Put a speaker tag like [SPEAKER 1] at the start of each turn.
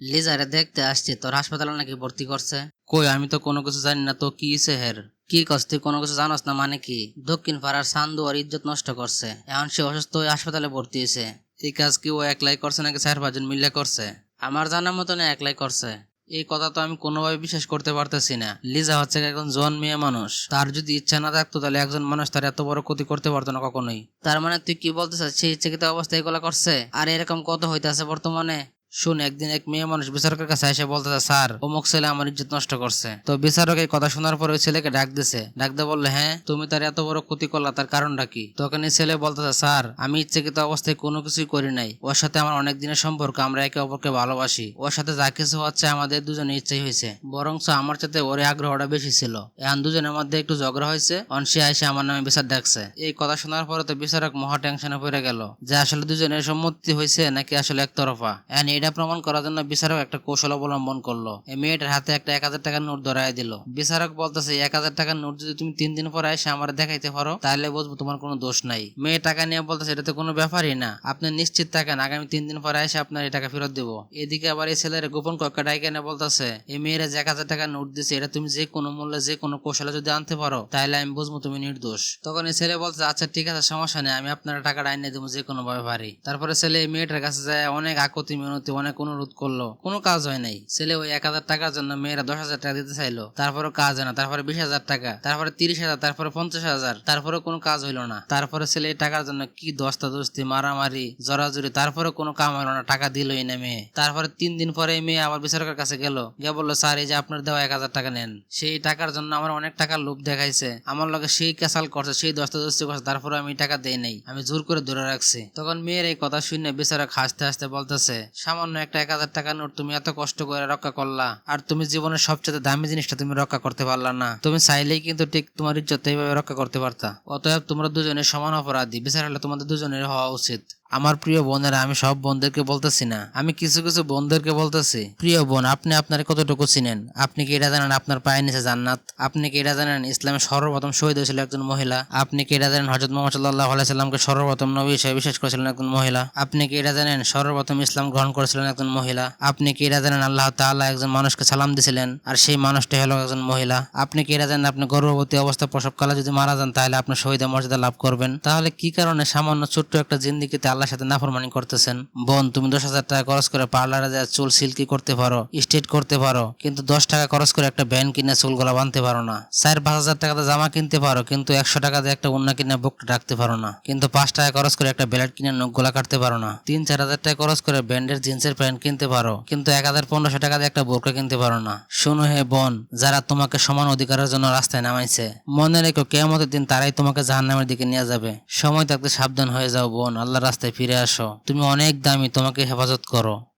[SPEAKER 1] লিজারে দেখতে আসছি, তোর হাসপাতালে নাকি ভর্তি করছে? কই, আমি তো কোনো কিছু জানি না, তো কি ইসে হের? কি কস তুই কোনো কিছু জানোস না মানে কি? দক্ষিণ পাড়ার সান্দু আর ইজ্জত নষ্ট করছে, এখন সে অসুস্থ হয়ে হাসপাতালে ভর্তি হয়েছে। এই কাজ কি ও একলাই করছে নাকি চার পাঁচজন মিলে করছে? আমার জানার মতন একলাই করছে। এই কথা তো আমি কোনোভাবে বিশ্বাস করতে পারতেছি না। লিজা হচ্ছে একজন জন মেয়ে মানুষ? তার যদি ইচ্ছা না থাকতো, তাহলে একজন মানুষ তার এত বড় ক্ষতি করতে পারতো না কখনোই। তার মানে তুই কি বলতে চাস সে ইচ্ছাকৃত অবস্থা এগুলো করছে? আর এরকম কত হইতাছে বর্তমানে? শুন, একদিন এক মেয়ে মানুষ বিচারকের কাছে এসে বলতেছে, স্যার, অমুক ছেলে আমার ইজ্জত নষ্ট করছে। তো বিচারক এই কথা শোনার পরে ওই ছেলেকে ডাক দিছে। ডাক দিয়ে বললে হ্যাঁ তুমি তার এত বড় ক্ষতি করলা, তার কারণটা কি? তখন এই ছেলে বলতেছে, স্যার, আমি ইচ্ছাকৃত অবস্থায় কোনো কিছুই করি নাই। ওর সাথে আমার অনেক দিনের সম্পর্ক, আমরা একে অপরকে ভালোবাসি। ওর সাথে যা কিছু হচ্ছে, আমাদের দুজনের ইচ্ছাই হয়েছে। বরঞ্চ আমার সাথে ওর আগ্রহটা বেশি ছিল। এখন দুজনের মধ্যে একটু ঝগড়া হয়েছে। অনসি আইসে আমার নামে বিচার ডাকছে এই কথা শোনার পরে তো বিচারক মহা টেনশনে পড়ে গেল। যে আসলে দুজনের সম্মতি হয়েছে, নাকি আসলে একতরফা? এখন এটা প্রমাণ করার জন্য বিচারক একটা কৌশল অবলম্বন করল। এই মেয়েটার হাতে একটা এক হাজার টাকার নোট ধরাই দিল। বিচারক বলতেছে, এক হাজার টাকার নোট যদি তুমি তিন দিন পরে এসে আমার দেখাইতে পারো, তাহলে বুঝব তোমার কোনো দোষ নাই। মেয়ে টাকা নিয়ে বলতেছে, এটা তো কোনো ব্যাপারই না। আপনি নিশ্চিত থাকেন, আগামী তিন দিন পরে এসে আপনার এই টাকা ফেরত দেবো। এদিকে আবার এই ছেলের গোপন কক্কা ডাইকে এনে বলতেছে, এই মেয়েরা এক হাজার টাকার নোট দিছে, এটা তুমি যে কোনো মূল্যে, যে কোনো কৌশলে যদি আনতে পারো, তাহলে আমি বুঝব তুমি নির্দোষ। তখন এই ছেলে বলছে আচ্ছা ঠিক আছে, সমস্যা নেই, আমি আপনার টাকাটা আইনে দেবো যে কোনো ভাবে পারি তারপরে ছেলে এই মেয়েটার কাছে যায়, অনেক আকতি মিনতি অনেক অনুরোধ করল, কোনো কাজ হয় নাই। ছেলে ওই এক হাজার টাকার জন্য মেয়েরা দশ হাজার টাকা দিতে চাইলো তারপরে কাজ হয় না, তারপরে বিশ হাজার টাকা, তারপরে তিরিশ হাজার, তারপরে পঞ্চাশ হাজার, তারপরে কোনো কাজ হইল না। তারপরে ছেলে টাকার জন্য কি দস্তা দস্তি, মারামারি, জরাজরি, তারপরে কোনো কাম হলো না, টাকা দিলই না মেয়ে। তারপরে তিন দিন পরে মেয়ে আবার বিচারকের কাছে গেল, গিয়ে বলল, স্যার, এই যে আপনার দেওয়া এক হাজার টাকা নেন। সেই টাকার জন্য আমার অনেক টাকার লোভ দেখাইছে। আমার লগে সেই ক্যাসাল করছে, সেই দস্তা দস্তি করছে তারপরে আমি টাকা দেই নাই। আমি জোর করে ধরে রাখছি। তখন মেয়ের এই কথা শুনে বিচারক হাসতে হাসতে বলতেছে সামান্য একটা এক হাজার টাকা নোট তুমি এত কষ্ট করে রক্ষা করলা, আর তুমি জীবনের সবচেয়ে দামি জিনিসটা তুমি রক্ষা করতে পারলা না। তুমি চাইলেই কিন্তু ঠিক তোমার ইজ্জত এইভাবে রক্ষা করতে পারতা। অতএব তোমরা দুজনের সমান অপরাধী। বিচার হলে তোমাদের দুজনের হওয়া উচিত। আমার প্রিয় বোনেরা, আমি সব বোনদেরকে বলতেছি না। আমি কিছু কিছু বোনদেরকে বলতেছি, প্রিয় বোন, আপনি আপনার কতটুকু চিনেন? আপনি কি এটা জানেন আপনার পায়ে নিচে জান্নাত? আপনি কি এটা জানেন ইসলামের সর্বপ্রথম শহীদ হয়েছিল একজন মহিলা? আপনি কি এটা জানেন হজরত মোহাম্মদ সাল্লাহ আলাইসাল্লামকে সর্বপ্রথম নবী হিসেবে বিশ্বাস করেছিলেন একজন মহিলা? আপনি কি এটা জানেন সর্বপ্রথম ইসলাম গ্রহণ করেছিলেন একজন মহিলা? আপনি কি এটা জানেন আল্লাহ তাআলা একজন মানুষকে সালাম দিয়েছিলেন আর সেই মানুষটি হলো একজন মহিলা? আপনি কি এটা জানেন আপনি গর্ভবতী অবস্থা প্রসবকালে যদি মারা যান তাহলে আপনি শহীদের মর্যাদা লাভ করবেন? তাহলে কি কারণে সামান্য ছোট্ট একটা জিন্দিগিতে আল্লাহর সাথে নাফরমানি করতেছেন। বোন, তুমি দশ হাজার টাকা খরচ করে পার্লারে যা চুল সিল্কি করতে পারো, স্ট্রেট করতে পারো, কিন্তু দশ টাকা খরচ করে একটা ব্যান্ড কিনে চুলগুলা বাঁধতে পারো না। চার, পাঁচ হাজার টাকাতে জামা কিনতে পারো, কিন্তু একশো টাকা দিয়ে একটা উন্না কিনে বুকটা রাখতে পারো না। কিন্তু পাঁচ টাকা খরচ করে একটা ব্লেড কিনে নখ গোলা কাটতে পারো না। তিন, চার হাজার টাকা খরচ করে ব্যান্ডের জিন্সের প্যান্ট কিনতে পারো, কিন্তু এক হাজার পনেরোশো টাকা দিয়ে একটা বোরকা কিনতে পারো না। শোনো হে বোন, যারা তোমাকে সমান অধিকারের জন্য রাস্তায় নামাইছে, মনে রেখো কেয়ামতের দিন তারাই তোমাকে জাহান্নামের দিকে নিয়ে যাবে। সময় থাকতে সাবধান হয়ে যাও বোন, আল্লাহর রাস্তায় ফিরে আসো। তুমি অনেক দামি তোমাকে হেফাজত করো।